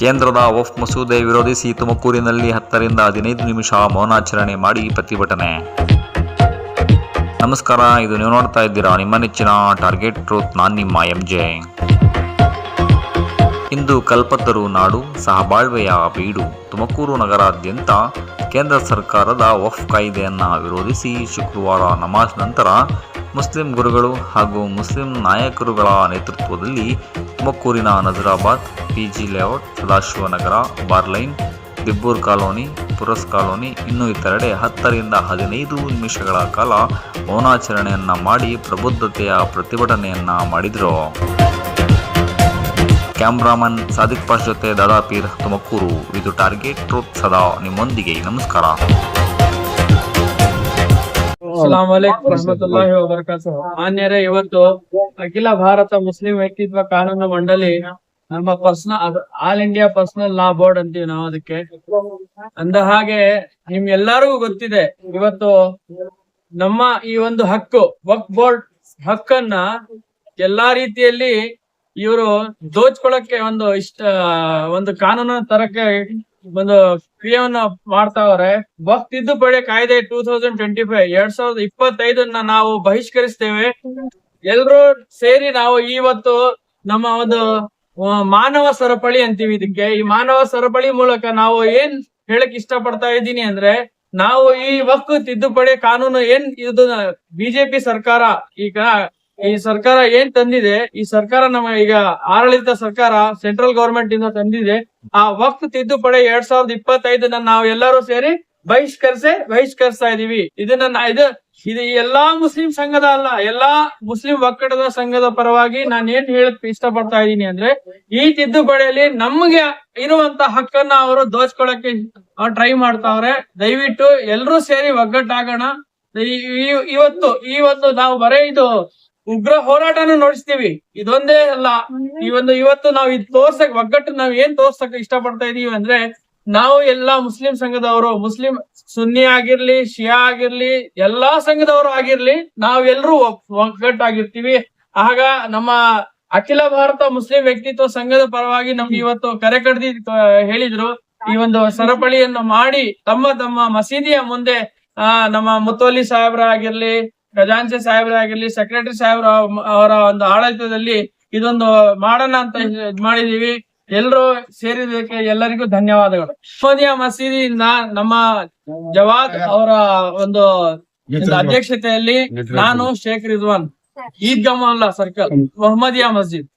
ಕೇಂದ್ರದ ಒಫ್ ಮಸೂದೆ ವಿರೋಧಿಸಿ ತುಮಕೂರಿನಲ್ಲಿ ಹತ್ತರಿಂದ ಹದಿನೈದು ನಿಮಿಷ ಮೌನಾಚರಣೆ ಮಾಡಿ ಪ್ರತಿಭಟನೆ. ನಮಸ್ಕಾರ, ಇದು ನೀವು ನೋಡ್ತಾ ಇದ್ದೀರಾ ನಿಮ್ಮ ನೆಚ್ಚಿನ ಟಾರ್ಗೆಟ್ ಟ್ರೂತ್ ನಾನು ನಿಮ್ಮ ಎಂ ಜೆ ಇಂದು ಕಲ್ಪತರು ನಾಡು, ಸಹಬಾಳ್ವೆಯ ಬೀಡು, ತುಮಕೂರು ನಗರಾದ್ಯಂತ ಕೇಂದ್ರ ಸರ್ಕಾರದ ವಫ್ ಕಾಯ್ದೆಯನ್ನು ವಿರೋಧಿಸಿ ಶುಕ್ರವಾರ ನಮಾಜ್ ನಂತರ ಮುಸ್ಲಿಂ ಗುರುಗಳು ಹಾಗೂ ಮುಸ್ಲಿಂ ನಾಯಕರುಗಳ ನೇತೃತ್ವದಲ್ಲಿ ತುಮಕೂರಿನ ನಜರಾಬಾದ್, ಪಿಜಿ ಲೇಔಟ್, ಸದಾಶಿವನಗರ, ಬಾರ್ಲೈನ್, ದಿಬ್ಬೂರ್ ಕಾಲೋನಿ, ಪುರಸ್ ಕಾಲೋನಿ ಇನ್ನೂ ಇತರೆಡೆ ಹತ್ತರಿಂದ ಹದಿನೈದು ನಿಮಿಷಗಳ ಕಾಲ ಮೌನಾಚರಣೆಯನ್ನು ಮಾಡಿ ಪ್ರಬುದ್ಧತೆಯ ಪ್ರತಿಭಟನೆಯನ್ನು ಮಾಡಿದರು. ಕ್ಯಾಮ್ರಾಮನ್ ಸಾದಿಕ್ ಪಾಷ್ ಜೊತೆ ದಾದಾಪೀರ್ ತುಮಕೂರು. ಇದು ಟಾರ್ಗೆಟ್ ಟ್ರೂತ್ ಸದಾ. ನಿಮ್ಮೊಂದಿಗೆ ನಮಸ್ಕಾರ. ಮಾನ್ಯರೇ, ಇವತ್ತು ಅಖಿಲ ಭಾರತ ಮುಸ್ಲಿಂ ವ್ಯಕ್ತಿತ್ವ ಕಾನೂನು ಮಂಡಳಿ ನಮ್ಮ personal all India personal law board ಅಂತೀವಿ ನಾವು ಅದಕ್ಕೆ. ಅಂದ ಹಾಗೆ ನಿಮ್ ಎಲ್ಲರಿಗೂ ಗೊತ್ತಿದೆ, ಇವತ್ತು ನಮ್ಮ ಈ ಒಂದು ಹಕ್ಕು ವಕ್ ಬೋರ್ಡ್ ಹಕ್ಕನ್ನ ಎಲ್ಲಾ ರೀತಿಯಲ್ಲಿ ಇವರು ದೋಚ್ಕೊಳಕ್ಕೆ ಒಂದು ಇಷ್ಟ, ಒಂದು ಕಾನೂನು ತರಕ್ಕೆ ಒಂದು ಕ್ರಿಯೆಯನ್ನ ಮಾಡ್ತಾವ್ರೆ. ಬಸ್ ತಿದ್ದುಪಡಿ ಕಾಯ್ದೆ ಟೂ ತೌಸಂಡ್ ಟ್ವೆಂಟಿ ಫೈವ್ ಎರಡ್ ಸಾವಿರದ ಇಪ್ಪತ್ತೈದನ್ನ ನಾವು ಬಹಿಷ್ಕರಿಸ್ತೇವೆ. ಎಲ್ರೂ ಸೇರಿ ನಾವು ಇವತ್ತು ನಮ್ಮ ಒಂದು ಮಾನವ ಸರಪಳಿ ಅಂತೀವಿ ಇದಕ್ಕೆ. ಈ ಮಾನವ ಸರಪಳಿ ಮೂಲಕ ನಾವು ಏನ್ ಹೇಳಕ್ ಇಷ್ಟಪಡ್ತಾ ಇದ್ದೀನಿ ಅಂದ್ರೆ, ನಾವು ಈ ವಕ್ಕು ತಿದ್ದುಪಡಿ ಕಾನೂನು ಏನ್ ಇದು ಬಿಜೆಪಿ ಸರ್ಕಾರ ಈಗ ಈ ಸರ್ಕಾರ ಏನ್ ತಂದಿದೆ, ಈ ಸರ್ಕಾರ ನಮ್ಮ ಈಗ ಆಡಳಿತ ಸರ್ಕಾರ ಸೆಂಟ್ರಲ್ ಗವರ್ಮೆಂಟ್ ಇಂದ ತಂದಿದೆ, ಆ ವಕ್ತ್ ತಿದ್ದುಪಡಿ ಎರಡ್ ಸಾವಿರದ ಇಪ್ಪತ್ತೈದನ್ನ ನಾವು ಎಲ್ಲರೂ ಸೇರಿ ಬಹಿಷ್ಕರಿಸಿ, ಬಹಿಷ್ಕರಿಸ್ತಾ ಇದೀವಿ. ಇದನ್ನ ಇದು ಇದು ಎಲ್ಲಾ ಮುಸ್ಲಿಂ ಸಂಘದ ಅಲ್ಲ, ಎಲ್ಲಾ ಮುಸ್ಲಿಂ ಒಕ್ಕೂಟದ ಸಂಘದ ಪರವಾಗಿ ನಾನು ಏನ್ ಹೇಳಕ್ ಇಷ್ಟಪಡ್ತಾ ಇದೀನಿ ಅಂದ್ರೆ, ಈ ತಿದ್ದುಪಡಿಯಲ್ಲಿ ನಮ್ಗೆ ಇರುವಂತ ಹಕ್ಕನ್ನ ಅವರು ದೋಚ್ಕೊಳಕ್ಕೆ ಟ್ರೈ ಮಾಡ್ತಾವ್ರೆ. ದಯವಿಟ್ಟು ಎಲ್ರೂ ಸೇರಿ ಒಗ್ಗಟ್ಟಾಗೋಣ. ಇವತ್ತು ಈ ಒಂದು ನಾವು ಬರೇ ಇದು ಉಗ್ರ ಹೋರಾಟನ ನಡೆಸ್ತೀವಿ. ಇದೊಂದೇ ಅಲ್ಲ. ಈ ಒಂದು ಇವತ್ತು ನಾವು ಇದು ತೋರ್ಸಕ್, ಒಗ್ಗಟ್ಟು ನಾವ್ ಏನ್ ತೋರ್ಸಕ್ ಇಷ್ಟಪಡ್ತಾ ಇದೀವಿ ಅಂದ್ರೆ, ನಾವು ಎಲ್ಲಾ ಮುಸ್ಲಿಂ ಸಂಘದವರು, ಮುಸ್ಲಿಂ ಸುನ್ನಿ ಆಗಿರ್ಲಿ, ಶಿಯಾ ಆಗಿರ್ಲಿ, ಎಲ್ಲಾ ಸಂಘದವರು ಆಗಿರ್ಲಿ ನಾವೆಲ್ಲರೂ ಒಗ್ಗಟ್ಟಾಗಿರ್ತೀವಿ. ಆಗ ನಮ್ಮ ಅಖಿಲ ಭಾರತ ಮುಸ್ಲಿಂ ವ್ಯಕ್ತಿತ್ವ ಸಂಘದ ಪರವಾಗಿ ನಮ್ಗೆ ಇವತ್ತು ಕರೆ ಕಡ್ದಿ ಹೇಳಿದ್ರು. ಈ ಒಂದು ಸರಪಳಿಯನ್ನು ಮಾಡಿ ತಮ್ಮ ತಮ್ಮ ಮಸೀದಿಯ ಮುಂದೆ, ಆ, ನಮ್ಮ ಮುತ್ತೋಲಿ ಸಾಹೇಬ್ರ ಆಗಿರ್ಲಿ ಖಜಾಂಚೆ ಸಾಹೇಬರಾಗಿರ್ಲಿ ಸೆಕ್ರೆಟರಿ ಸಾಹೇಬ್ರ ಅವರ ಒಂದು ಆಡಳಿತದಲ್ಲಿ ಇದೊಂದು ಮಾಡೋಣ ಅಂತ ಮಾಡಿದೀವಿ. ಎಲ್ಲರೂ ಸೇರಿದಕ್ಕೆ ಎಲ್ಲರಿಗೂ ಧನ್ಯವಾದಗಳು. ಸೋನಿಯಾ ಮಸೀದಿಯಿಂದ ನಮ್ಮ ಜವಾದ್ ಅವರ ಒಂದು ಅಧ್ಯಕ್ಷತೆಯಲ್ಲಿ ನಾನು ಶೇಖ್ ರಿಜ್ವಾನ್ ಈದ್ಗಾ ಮೊಹಲ್ಲಾ ಸರ್ಕಲ್ ಮೊಹಮ್ಮದಿಯಾ ಮಸ್ಜಿದ್.